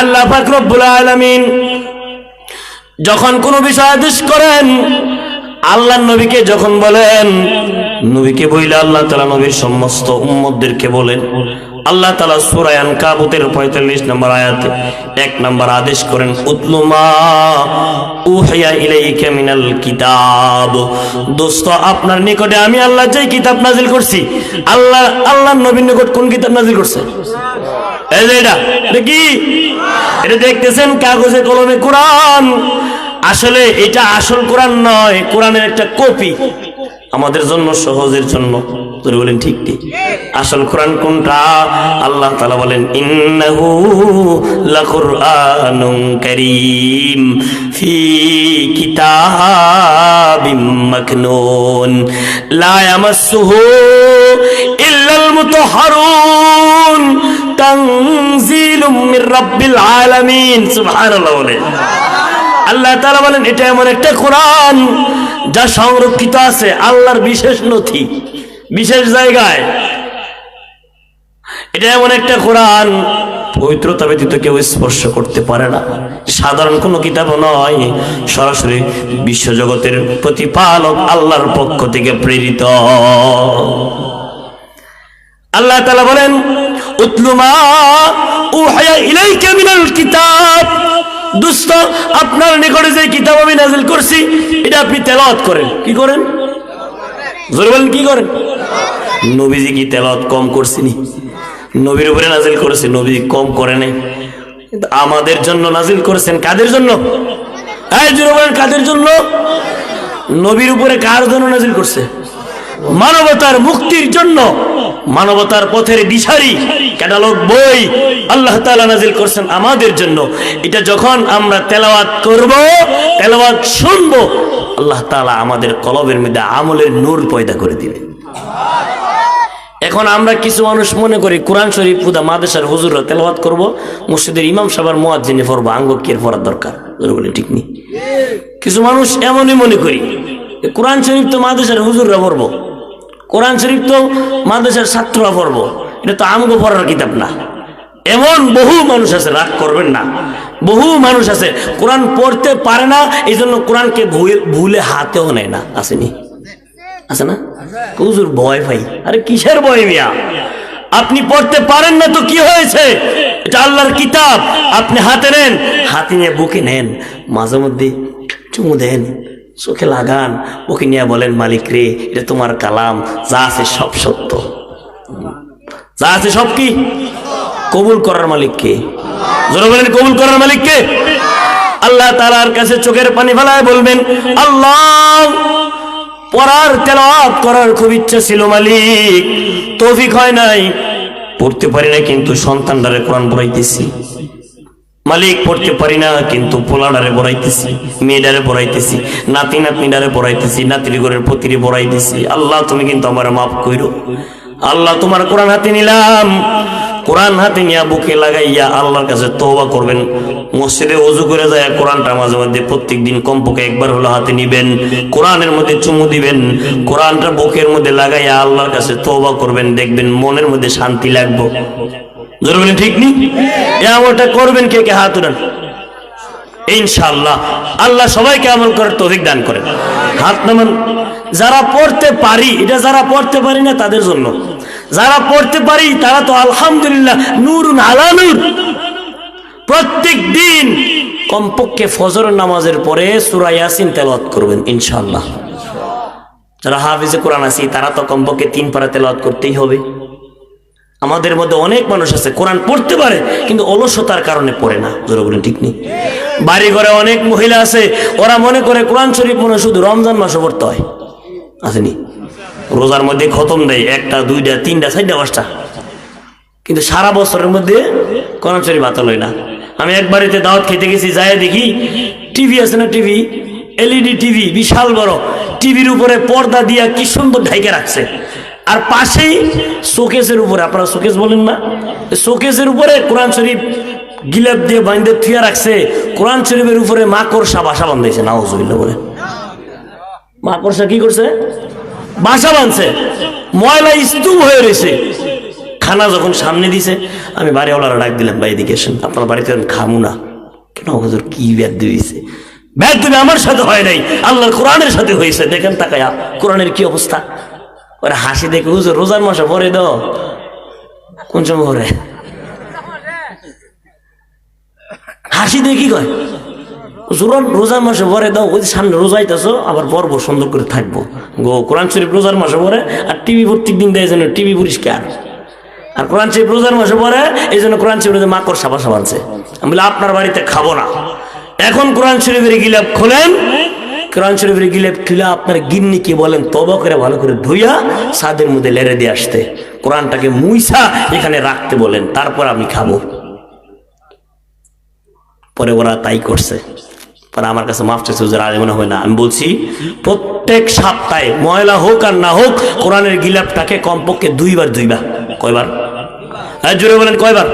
আল্লাহ আলামিন যখন কোনো বিষয় আদেশ করেন আল্লাহ নবীকে যখন বলেন, নবীকে বইলে আল্লাহ তালা নবীর সমস্ত উম্মতদেরকে বলেন। আল্লাহ তালা সুরায়ান কাবুতের পঁয়তাল্লিশ নম্বর আয়াতে এক নম্বর আদেশ করেন উতলুমা কিতাব। দোস্ত, আপনার নিকটে আমি আল্লাহ যে কিতাব নাজিল করছি, আল্লাহ আল্লাহ নবীর নিকট কোন কিতাব নাজিল করছে? এই যে এটা কি? এটা দেখতেছেন কাগজে কলমে কোরআন। আসলে এটা আসল কোরআন নয়, কোরআনের একটা কপি। আমাদের জন্য, সহজের জন্য। তোর বলেন ঠিক ঠিক আসল কোরআন কোনটা? আল্লাহ তাআলা বলেন, ইন্নাহু লাকুরআনুন কারীম, ফি কিতাবিম মাকনুন ইল্লাল মুতাহহারুন আল্লাহ বলেন, এটা এমন একটা কোরআন যা সংরক্ষিত আছে আল্লাহর বিশেষ নথি, বিশেষ জায়গায়। এটা এমন একটা কোরআন, পবিত্রতা ব্যতীত কেউ স্পর্শ করতে পারে না। সাধারণ কোনো কিতাব নয়, সরাসরি বিশ্বজগতের প্রতিপালক আল্লাহর পক্ষ থেকে প্রেরিত। আল্লাহ তাআলা বলেন উতলুমা উহায়া ইলাইকা মিনাল কিতাব। দুস্ত, আপনার নিকটে যে কিতাব আমি নাজিল করছি, এটা আপনি তেলাওয়াত করেন। কি করেন? জোরে বলেন, কি করেন? নবীজি কি তেলাওয়াত কম করছিনি? নবীর উপরে নাজিল করেছে, নবী কম করে নাই। আমাদের জন্য নাজিল করেছেন কাদের জন্য? এই জোরে বলেন, কাদের জন্য? নবীর উপরে কার জন্য নাজিল করছে? মানবতার মুক্তির জন্য। মানবতার পথের দিশারি, ক্যাটালগ বই আল্লাহ তাআলা নাজিল করছেন আমাদের জন্য। এটা যখন আমরা তেলাওয়াত করব, তেলাওয়াত শুনব, আল্লাহ তাআলা আমাদের কলবের মধ্যে আমলের নূর পয়দা করে দিবে। এখন আমরা কিছু মানুষ মনে করি, কোরআন শরীফ পুদা মাদেশার হুজুররা তেলাওয়াত করব, মসজিদের ইমাম সাহেবের মুয়াজ্জিনে পড়ব আঙ্গ কি পড়ার দরকার। বলে ঠিক নেই? কিছু মানুষ এমনই মনে করি কোরআন শরীফ তো মাদেশের হুজুররা পড়ব। কোরআন শরীফ তো মাদেশের ছাত্ররা পড়ব, এটা তো আমগো পড়ার কিতাব না। এমন বহু মানুষ আছে, রাগ করবেন না। বহু মানুষ আছে, কোরআন পড়তে পারে না এই জন্য কোরআনকে ভুলে হাতেও নেয় না, আসেনি? আছে না? হুজুর ভয় ভাই আরে কিসের ভয় মিয়া? আপনি পড়তে পারেন না তো কি হয়েছে? এটা আল্লাহর কিতাব। আপনি হাতে নেন, হাতে নিয়ে বুকে নেন, মাঝে মধ্যে চুমু দেন। চোখে লাগান, ওকে নিয়ে বলেন, মালিক রে, এটা তোমার কালাম, যা আছে সব সত্য। যা আছে সব কি? কবুল করার মালিককে জোরে বলেন, কবুল করার মালিককে আল্লাহ তালার কাছে চোখের পানি ফেলায় বলবেন, আল্লাহ, পড়ার, তেলাওয়াত করার খুব ইচ্ছা ছিল মালিক, তৌফিক হয় নাই। পড়তে পারি না কিন্তু সন্তানটারে কোরআন পড়াইতেছি। মালিক পড়তে পারি না, কিন্তু পোলাডারে পড়াইতেছি মেয়েডারে পড়াইতেছি নাতি নাতনিডারে পড়াইতেছি নাতির ঘরের প্রতিরে পড়াইতেছি আল্লাহ, তুমি কিন্তু আমার মাফ কইরো। আল্লাহ, তোমার কোরআন হাতে নিলাম। কোরআন হাতে নিয়ে বুকে লাগাইয়া আল্লাহর কাছে তওবা করবেন। মসজিদে অজু করে যায় কোরআনটা মাঝে মধ্যে প্রত্যেক দিন কমপক্ষে একবার হলো হাতে নিবেন। কোরআনের মধ্যে চুমু দিবেন। কোরআনটা বুকের মধ্যে লাগাইয়া আল্লাহর কাছে তওবা করবেন। দেখবেন মনের মধ্যে শান্তি লাগবে। জোর বলেন ঠিক নি? এমনটা করবেন কে কে? হাত উঠান। ইনশাআল্লাহ। আল্লাহ সবাইকে আমল করার তৌফিক দান করেন। হাত নামান। যারা পড়তে পারি, এটা যারা পড়তে পারি না, তাদের জন্য। যারা পড়তে পারি, তারা তো আলহামদুলিল্লাহ নূর আলা নূর। প্রত্যেক দিন কমপক্ষে ফজর নামাজের পরে সূরা ইয়াসিন তেলাওয়াত করবেন, ইনশাআল্লাহ। যারা হাফিজে কোরআন আছি, তারা তো কমপক্ষে তিন পারা তেলাওয়াত করতেই হবে। আমাদের মধ্যে অনেক মানুষ আছে, কোরআন পড়তে পারে, কিন্তু অলসতার কারণে পড়ে না। জোরে ঠিক নেই? বাড়ি ঘরে অনেক মহিলা আছে, ওরা মনে করে কোরআন শরীফ মনে শুধু রমজান মাসে পড়তে হয়। আসেনি? রোজার মধ্যে খতম দেয়, একটা, দুইটা, তিনটা, চারটা, পাঁচটা। কিন্তু সারা বছরের মধ্যে কোরআন শরীফ হাতে লয় না। আমি এক বাড়িতে দাওয়াত খেতে গেছি যায় দেখি টিভি আছে না টিভি? এলইডি টিভি, বিশাল বড়। টিভির উপরে পর্দা দিয়া কি সুন্দর ঢাইকে রাখছে। আর পাশেই শোকেসের উপরে, আপনারা শোকেস বলেন না শোকেসের উপরে কোরআন শরীফ গিলাপ দিয়ে বাইন্দে থুয়া রাখছে, কোরআন শরীফের উপরে মাকড়সা বাসা বান্ধাইছে নাউজুবিল্লাহ বলে মাকড়সা কি করছে? বাসা বাঁধছে, ময়লা স্তূপ হয়ে রয়েছে। খানা যখন সামনে দিছে, আমি বাড়িওয়ালারা ডাক দিলাম, ভাই, এদিকে এসেন আপনার বাড়িতে খামু না। কেন হুজুর, কি ব্যাধ দিয়েছে? ব্যাধ দিবে আমার সাথে হয় নাই, আল্লাহর কোরআনের সাথে হয়েছে। দেখেন তাকায়া, কোরআনের কি অবস্থা? ওরা হাসি দেখে, হুজুর, রোজার মাসে ভরে দাও। কোন সময় ভরে? হাসি দিয়ে কি কয়? রোজার মাসে ভরে দাও, ওই সামনে রোজাইতেছো আবার পর্ব, সুন্দর করে থাকব। গো, কোরআন শরীফ রোজার মাসে ভরে, আর টিভি প্রত্যেক দিন দেয় যেন টিভি পরিষ্কার। আর কোরআন শরীফ রোজার মাসে পরে এই জন্য কোরআন শরীফের মাকড় সাবা সাবানছে আমি বলি, আপনার বাড়িতে খাব না। এখন কোরআন শরীফের গিলাপ খোলেন কোরআন শরীফের গিলাপ খুলে আপনার গিন্নিকে বলেন, তব করে ভালো করে ধুইয়া সাদের মধ্যে লেড়ে দিয়ে আসতে। কোরআনটাকে মুইসা এখানে রাখতে বলেন, তারপর আমি খাব। পরে ওরা তাই করছে। পরে আমার কাছে মাফ চাইছে, হুজুর মনে হয় না। আমি বলছি, প্রত্যেক সপ্তাহে, ময়লা হোক আর না হোক, কোরআনের গিলাপটাকে কমপক্ষে দুইবার দুইবার কয়বার? হ্যাঁ জুড়ে বলেন, কয়বার?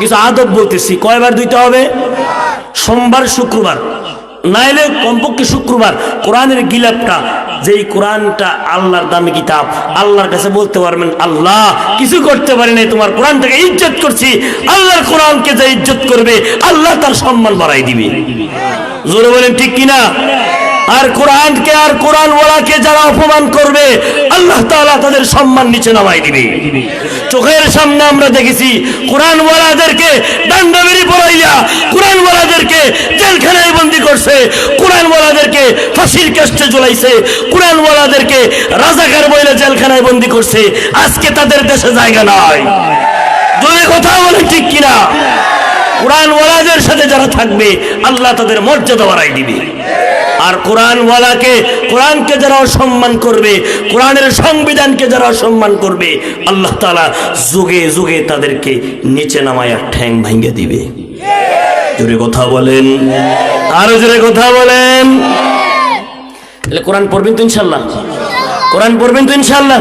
কিছু আদব বলতেছি, কয়বার দুইতে হবে? সোমবার, শুক্রবার। নাইলে কমপক্ষে শুক্রবার কোরআনের গিলাপটা, যেই কোরআনটা আল্লাহর দামি কিতাব, আল্লাহর কাছে বলতে পারবেন, আল্লাহ, কিছু করতে পারি নাই, তোমার কোরআনটাকে ইজ্জত করছি, আল্লাহর কোরআনকে যে ইজ্জত করবে, আল্লাহ তার সম্মান বাড়াই দিবে। জোরে বলেন, ঠিক কিনা? আর কোরআনকে, আর কোরআন ওয়ালাকে যারা অপমান করবে, আল্লাহ তাআলা তাদের সম্মান নিচে নামাই দিবে। চোখের সামনে আমরা দেখেছি কোরআন ওয়ালাদেরকে ডান্ডাবেরি পড়াইয়া কোরআন ওয়ালাদেরকে জেলখানায় বন্দি করছে কোরআন ওয়ালাদেরকে ফাঁসির কাস্টে জ্বলাইছে কোরআন ওয়ালাদেরকে রাজাকার বইলে জেলখানায় বন্দি করছে। আজকে তাদের দেশে জায়গা নাই। যদি কথা বলে ঠিক কিনা কোরআন ওয়ালাদের সাথে যারা থাকবে, আল্লাহ তাদের মর্যাদা বাড়াই দিবে। আর কোরআন ওয়ালাকে কোরআনকে যারা অসম্মান করবে, কোরআনের সংবিধানকে যারা অসম্মান করবে, আল্লাহ তাআলা যুগে যুগে তাদেরকে নিচে নামায়া ঠ্যাং ভাঙ্গে দিবে। জোরে কথা বলেন। আরও জোরে কথা বলেন। তাহলে কোরআন পড়বেন তো ইনশাল্লাহ কোরআন পড়বেন তো ইনশাল্লাহ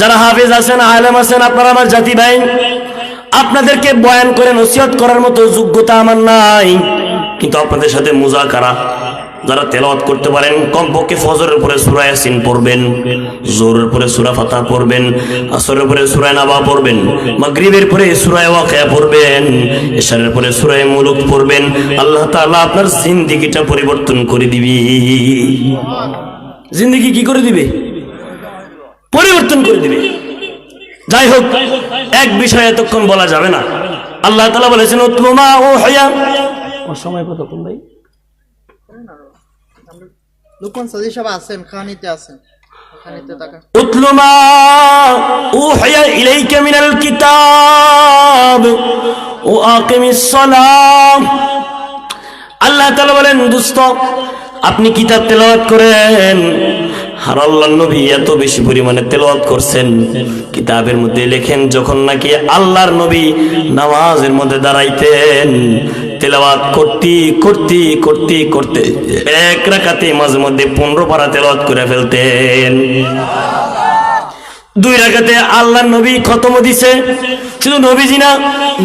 যারা হাফেজ আছেন, আলেম আছেন, আপনারা আমার জাতি ভাই, আপনাদেরকে বয়ান করে নসিহত করার মতো যোগ্যতা আমার নাই। কিন্তু আপনাদের সাথে মুজাকারা যারা তেলাওয়াত করতে পারেন, কমপক্ষে ফজরের পরে সূরা ইয়াসিন পড়বেন জোরের পরে সূরা ফাতা পড়বেন, আসরের পরে সূরা নাবা পড়বেন, মাগরিবের পরে সূরা ওয়াকিয়া পড়বেন ইশারের পরে সূরা মুলুক পড়বেন, আল্লাহ তাআলা আপনার জিন্দেগিটা পরিবর্তন করে দিবি। জিন্দেগি কি করে দিবে? পরিবর্তন করে দিবে। যাই হোক, এক বিষয়ে এতক্ষণ বলা যাবে না। আল্লাহ তালা বলেছেন উতলুমা ও হয়া সময় কতক্ষণ ভাই? লুকমান আছেন, খানিতে আছেন। উহিয়া ইলাইকা মিনাল কিতাব ও আকিমিস সালাম। আল্লাহ তাআলা বলেন, দোস্ত, আপনি কিতাব তেলাওয়াত করেন। আর আল্লাহ নবী এত বেশি পরিমাণে তেলাওয়াত করছেন। কিতাবের মধ্যে লেখেন, যখন নাকি আল্লাহর নবী নামাজের মধ্যে দাঁড়াইতেন তেলাওয়াত করতে করতে করতে করতে এক রাকাতে মাঝে মধ্যে পনেরো পারা তেলাওয়াত করে ফেলতেন। দুই রাকাতে আল্লাহ নবী খতম দিছে। শুধু নবীজি না,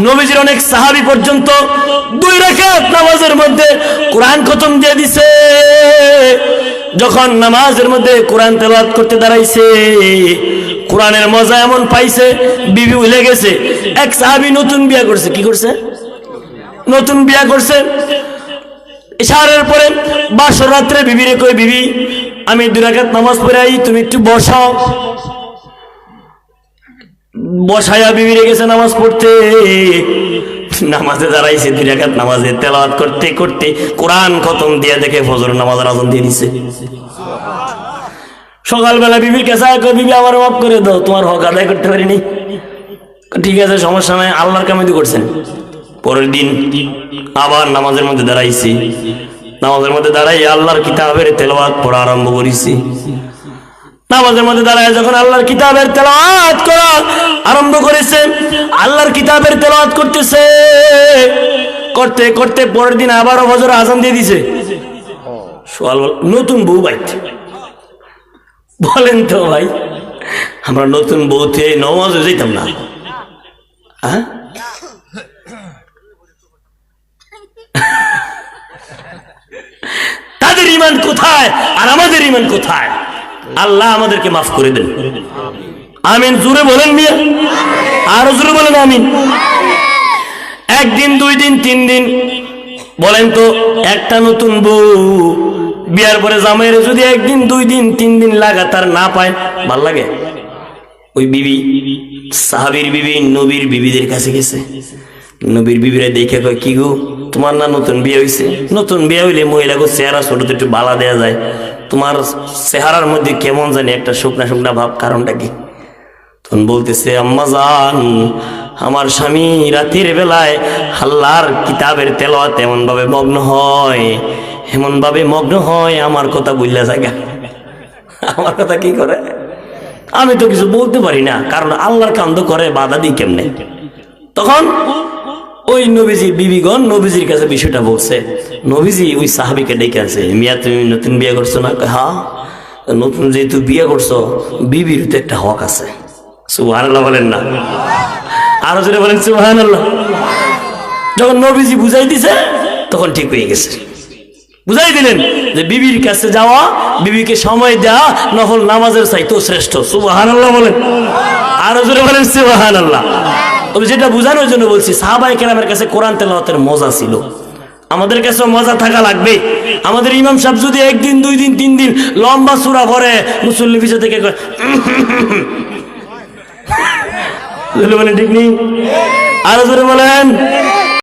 নবীজির অনেক সাহাবি পর্যন্ত দুই রাকাত নামাজের মধ্যে কোরআন খতম দিয়ে দিছে। যখন নামাজের মধ্যে কোরআন তেলাওয়াত করতে দাঁড়াইছে, কোরআনের মজা এমন পাইছে, বিবি উলে গেছে। এক সাহাবি নতুন বিয়া করছে, কি করছে? নতুন বিয়া করছে। ইশারের পরে বাসর রাত্রে বিবিরে কই বিবি, আমি দুই রাকাত নামাজ পড়ে আই, তুমি একটু বসাও। বসায়া বিবি রেখেছে নামাজ পড়তে। নামাজে দাঁড়াইছে, দুই রাকাত নামাজে তেলাওয়াত করতে করতে কোরআন খতম দিয়ে দেখে ফজর নামাজ আজান দিয়ে দিছে। সকালবেলা বিবির কাছে কই বিবি, আমার মাফ করে দাও, তোমার হক আদায় করতে পারিনি। ঠিক আছে, সমস্যা নাই, আল্লাহর কামিদি করছেন। পরের দিন আবার নামাজের মধ্যে দাঁড়াইছি। নামাজের মধ্যে দাঁড়াই আল্লাহর কিতাবের তেলাওয়াত পড়া আরম্ভ করেছি। নামাজের মধ্যে দাঁড়ায় যখন আল্লাহর কিতাবের তেলাওয়াত করা আরম্ভ করেছে, আল্লাহর কিতাবের তেলাওয়াত করতেছে, করতে করতে পরের দিন আবারও হজর আজান দিয়ে দিছে। নতুন বউ ভাই। বলেন তো ভাই, আমরা নতুন বউতে নমাজে যেতাম না। হ্যাঁ তাদের ইমান কোথায় আর আমাদের ইমান কোথায়? আল্লাহ আমাদেরকে মাফ করে দেন। আমিন। জোরে বলেন মিয়া। আরও জোরে বলেন, আমিন। একদিন, দুই দিন, তিন দিন, বলেন তো, একটা নতুন বউ বিয়ার পরে জামাইয়ের যদি একদিন, দুই দিন, তিন দিন লাগাতার না পায়, ভালো লাগে? ওই বিবি, সাহাবির বিবি, নবীর বিবিদের কাছে গেছে। নবীর বিবিরা দেখে কয়, কি গো, তোমার না নতুন বিয়ে হইছে? নতুন বিয়ে হইলে মহিলাকে চেহারা ছোট তো একটু বালা দেয়া যায়। তোমার চেহারার মধ্যে কেমন জানি একটা শুকনা শুকনা ভাব, কারণটা কি? তখন বলতেছে, আম্মা জান, আমার স্বামী রাতের বেলায় হাল্লার কিতাবের তেলাওয়াত এমন ভাবে মগ্ন হয় এমন ভাবে মগ্ন হয়, আমার কথা বুঝলা জায়গা আমার কথা কি করে? আমি তো কিছু বলতে পারি না, কারণ আল্লাহর কান্দ করে, বাধা দিই কেমনে? তখন ওই নবীজি বিবিগণ নবীজির কাছে বিষয়টা বলছে। নবীজি ওই সাহাবিকে ডেকে আছে মিয়া তুমি নতুন বিয়ে করছ না? কয়, হ্যাঁ। নতুন যেহেতু বিয়ে করছ বিবির তো একটা হক আছে। সুহান বলেন না। আরও জোরে বলেন সুহান যখন নবীজি বুঝাই দিছে তখন ঠিক হয়ে গেছে। বুঝাই দিলেন যে বিবির কাছে যাওয়া বিবিকে সময় দেওয়া নফল নামাজের চাইতো শ্রেষ্ঠ। সুবাহান আল্লাহ বলেন। আরও জোরে বলেন সুবাহান আল্লাহ তবে যেটা বোঝানোর জন্য বলছি সাহাবাই কেরামের কাছে কোরআন তেলাওয়াতের মজা ছিল। আমাদের কাছে মজা থাকা লাগবে। আমাদের ইমাম সাহেব যদি একদিন, দুই দিন, তিন দিন লম্বা সুরা ভরে মুসল্লি পিছনে থেকে বলেন ঠিক নেই? আরও বলেন।